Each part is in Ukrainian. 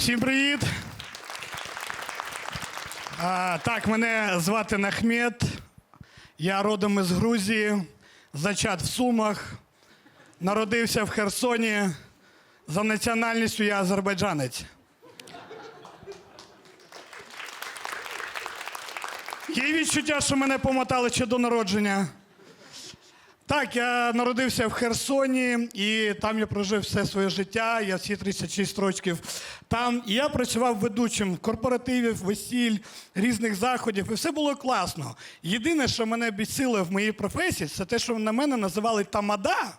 Всім привіт. А, так, мене звати Нахмет. Я родом із Грузії, зачат в Сумах, народився в Херсоні. За національністю я азербайджанець. Є відчуття, що мене помотали ще до народження. Так, я народився в Херсоні, і там я прожив все своє життя. Я всі 36 років там. І я працював ведучим корпоративів, весіль, різних заходів, і все було класно. Єдине, що мене бісило в моїй професії, це те, що на мене називали тамада.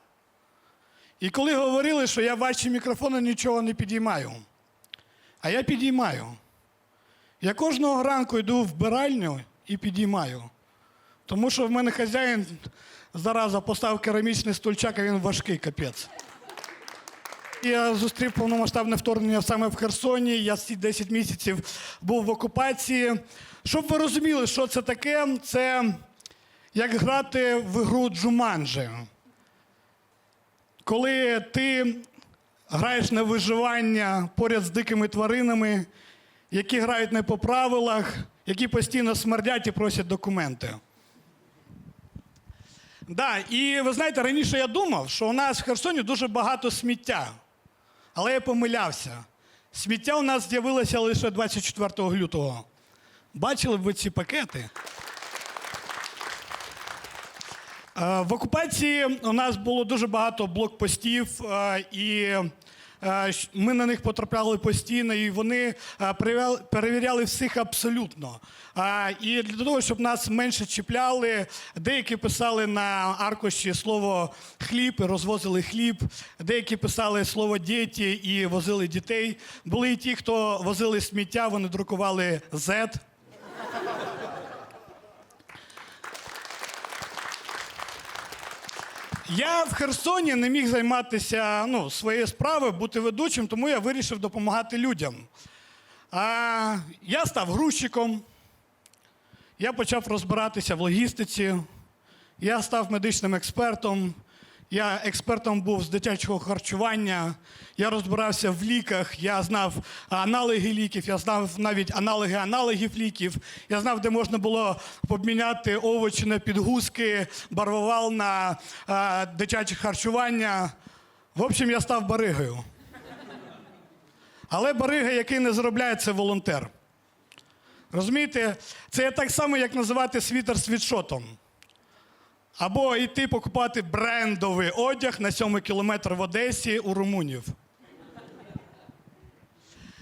І коли говорили, що я ваші мікрофони нічого не підіймаю. А я підіймаю. Я кожного ранку йду в вбиральню і підіймаю. Тому що в мене хазяїн зараза постав керамічний стульчак, а він важкий капець. Я зустрів повномасштабне вторгнення саме в Херсоні. Я ці 10 місяців був в окупації. Щоб ви розуміли, що це таке, це як грати в гру Джуманджі. Коли ти граєш на виживання поряд з дикими тваринами, які грають не по правилах, які постійно смердять і просять документи. Да, і ви знаєте, раніше я думав, що у нас в Херсоні дуже багато сміття. Але я помилявся. Сміття у нас з'явилося лише 24 лютого. Бачили б ви ці пакети? Е, В окупації у нас було дуже багато блокпостів, е, і ми на них потрапляли постійно, і вони е, перевіряли всіх абсолютно. Е, І для того, щоб нас менше чіпляли, деякі писали на аркуші слово хліб і розвозили хліб, деякі писали слово діті і возили дітей. Були і ті, хто возили сміття, вони друкували Z. Я в Херсоні не міг займатися ну, своєю справою, бути ведучим, тому я вирішив допомагати людям. А, я став грузчиком, я почав розбиратися в логістиці, я став медичним експертом, я експертом був з дитячого харчування, я розбирався в ліках, я знав аналоги ліків, я знав навіть аналоги аналогів ліків, я знав, де можна було поміняти овочі на підгузки, барвовал на а, дитяче харчування. В общем, я став баригою. Але барига, який не заробляє, це волонтер. Розумієте, це так само, як називати світер світшотом. Або йти покупати брендовий одяг на сьомий кілометр в Одесі у румунів.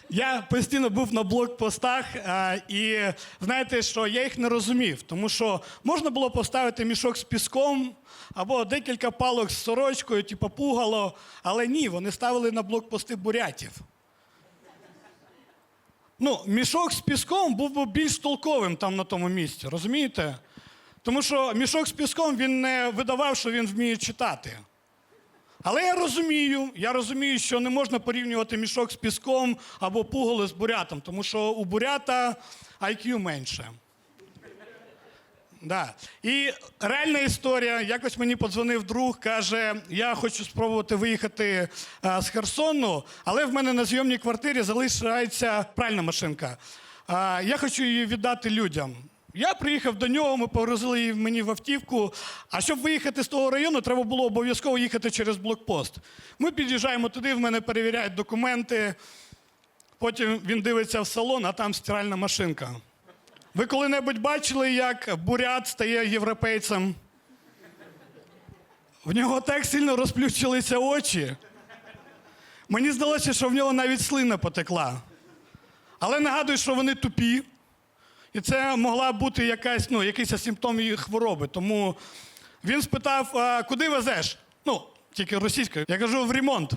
Я постійно був на блокпостах, а, і знаєте, що я їх не розумів, тому що можна було поставити мішок з піском або декілька палок з сорочкою, типу пугало, але ні, вони ставили на блокпости бурятів. Ну, мішок з піском був би більш толковим там на тому місці, розумієте? Тому що мішок з піском він не видавав, що він вміє читати. Але я розумію, я розумію, що не можна порівнювати мішок з піском або пуголи з бурятом, тому що у бурята IQ менше. Да. І реальна історія. Якось мені подзвонив друг, каже: я хочу спробувати виїхати а, з Херсону, але в мене на зйомній квартирі залишається пральна машинка. А, я хочу її віддати людям. Я приїхав до нього, ми погрузили мені в автівку. А щоб виїхати з того району, треба було обов'язково їхати через блокпост. Ми під'їжджаємо туди, в мене перевіряють документи. Потім він дивиться в салон, а там стиральна машинка. Ви коли-небудь бачили, як бурят стає європейцем? В нього так сильно розплющилися очі. Мені здалося, що в нього навіть слина потекла. Але нагадую, що вони тупі. І це могла бути якась, ну, якийсь симптом її хвороби. Тому він спитав, а куди везеш? Ну, тільки російською. Я кажу, в ремонт.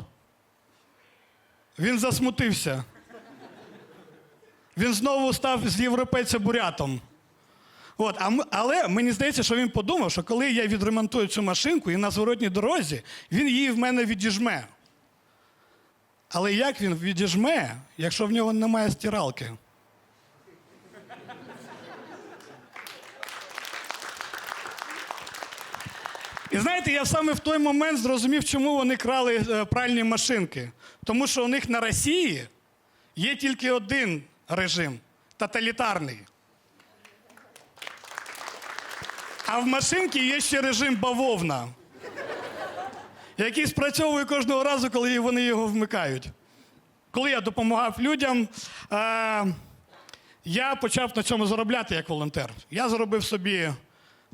Він засмутився. Він знову став з європейця бурятом. От, а але мені здається, що він подумав, що коли я відремонтую цю машинку і на зворотній дорозі, він її в мене відіжме. Але як він відіжме, якщо в нього немає стиралки? І знаєте, я саме в той момент зрозумів, чому вони крали е, пральні машинки. Тому що у них на Росії Є тільки один режим тоталітарний. А в машинці є ще режим бавовна, який спрацьовує кожного разу, коли вони його вмикають. Коли я допомагав людям, е, я почав на цьому заробляти як волонтер. Я заробив собі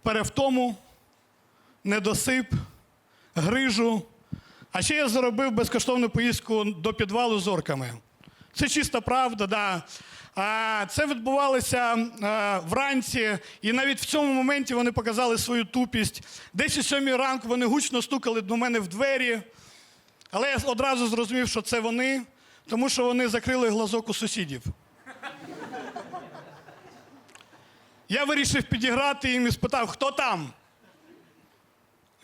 перевтому, недосип, грижу. А ще я заробив безкоштовну поїздку до підвалу з орками. Це чиста правда, да. А, це відбувалося а, вранці, і навіть в цьому моменті вони показали свою тупість. Десь о сьомій ранку вони гучно стукали до мене в двері. Але я одразу зрозумів, що це вони, тому що вони закрили глазок у сусідів. Я вирішив підіграти їм і спитав, хто там.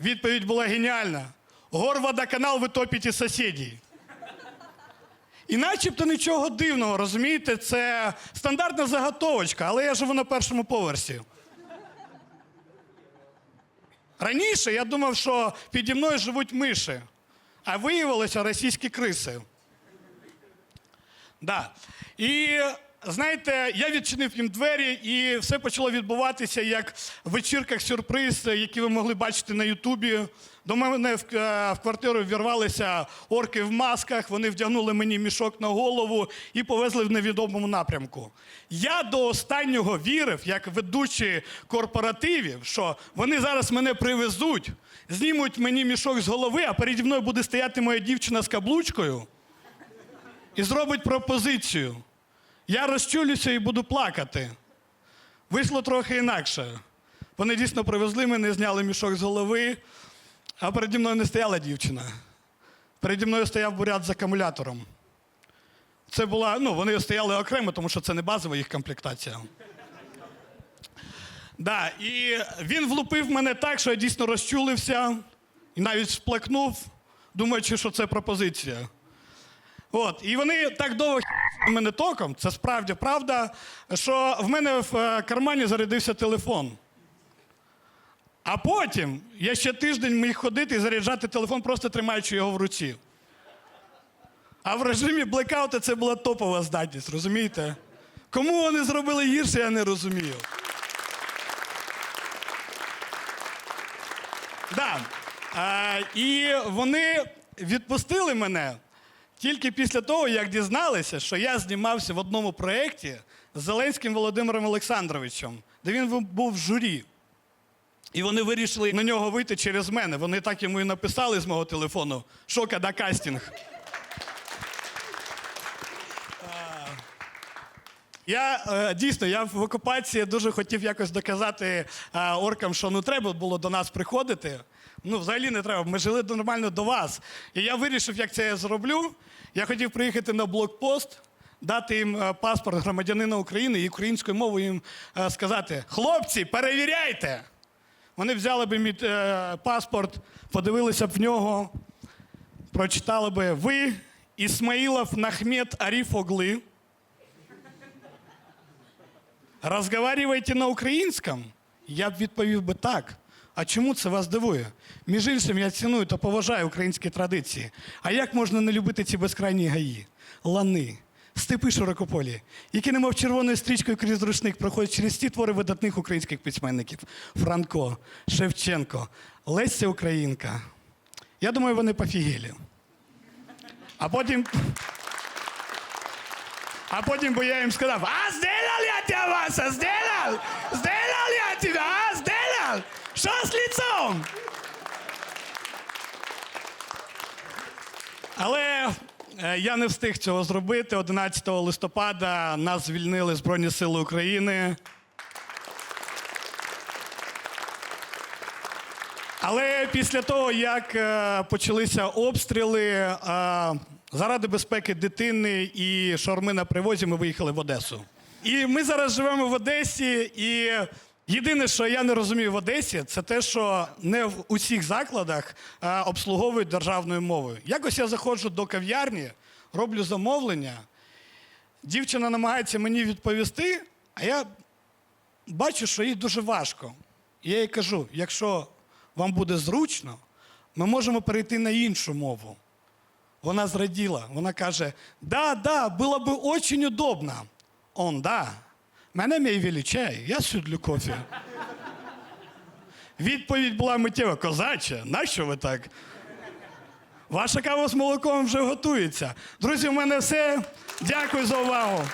Відповідь була геніальна. Горводоканал ви топите сусідів. І начебто нічого дивного, розумієте, це стандартна заготовочка, але я живу на першому поверсі. Раніше я думав, що піді мною живуть миші, а виявилося російські криси. Да. І знаєте, я відчинив їм двері, і все почало відбуватися як в вечірках сюрприз, які ви могли бачити на Ютубі. До мене в, е, в квартиру вірвалися орки в масках, вони вдягнули мені мішок на голову і повезли в невідомому напрямку. Я до останнього вірив, як ведучі корпоративів, що вони зараз мене привезуть, знімуть мені мішок з голови, а переді мною буде стояти моя дівчина з каблучкою і зробить пропозицію. Я розчулюся і буду плакати. Вийшло трохи інакше. Вони дійсно привезли мене, зняли мішок з голови, а переді мною не стояла дівчина. Переді мною стояв бурят з акумулятором. Це була, ну, вони стояли окремо, тому що це не базова їх комплектація. Да, і він влупив мене так, що я дійсно розчулився і навіть сплакнув, думаючи, що це пропозиція. От, і вони так довго мене током, це справді правда, що в мене в е, кармані зарядився телефон. А потім я ще тиждень міг ходити і заряджати телефон, просто тримаючи його в руці. А в режимі блекаута це була топова здатність, розумієте? Кому вони зробили гірше, я не розумію. Да. А, і вони відпустили мене тільки після того, як дізналися, що я знімався в одному проєкті з Зеленським Володимиром Олександровичем, де він був в журі. І вони вирішили на нього вийти через мене. Вони так йому і написали з мого телефону «Шока да кастинг. Я е, дійсно я в окупації дуже хотів якось доказати е, оркам, що ну треба було до нас приходити. Ну, взагалі не треба. Ми жили нормально до вас. І я вирішив, як це я зроблю. Я хотів приїхати на блокпост, дати їм е, паспорт громадянина України і українською мовою їм сказати: хлопці, перевіряйте! Вони взяли б мій паспорт, подивилися б в нього, прочитали би ви, Ісмаїлов Нахмет Аріф Огли. Розговарюєте на українському? Я б відповів би так. А чому це вас дивує? Між іншим, я ціную та поважаю українські традиції. А як можна не любити ці безкрайні гаї, лани, степи широкополі, які немов червоною стрічкою крізь рушник проходять через ті твори видатних українських письменників: Франко, Шевченко, Леся Українка. Я думаю, вони пофігелі. А потім. А потім би я їм сказав, а сделал я тебя, Вася, сделал? Сделал я тебя, а? Сделал? Що з лицом? Але е, я не встиг цього зробити. 11 листопада нас звільнили Збройні Сили України. Але після того, як е, почалися обстріли, е, заради безпеки дитини і шаурми на привозі, ми виїхали в Одесу. І ми зараз живемо в Одесі, і єдине, що я не розумію в Одесі, це те, що не в усіх закладах е, обслуговують державною мовою. Якось я заходжу до кав'ярні, роблю замовлення, дівчина намагається мені відповісти, а я бачу, що їй дуже важко. І я їй кажу: якщо вам буде зручно, ми можемо перейти на іншу мову. Вона зраділа. Вона каже: Да, да, було б очень удобно. Да. Мене мій величай, я сюдлю кофе. Відповідь була миттєва. Козаче, нащо ви так? Ваша кава з молоком вже готується. Друзі, в мене все. Дякую за увагу.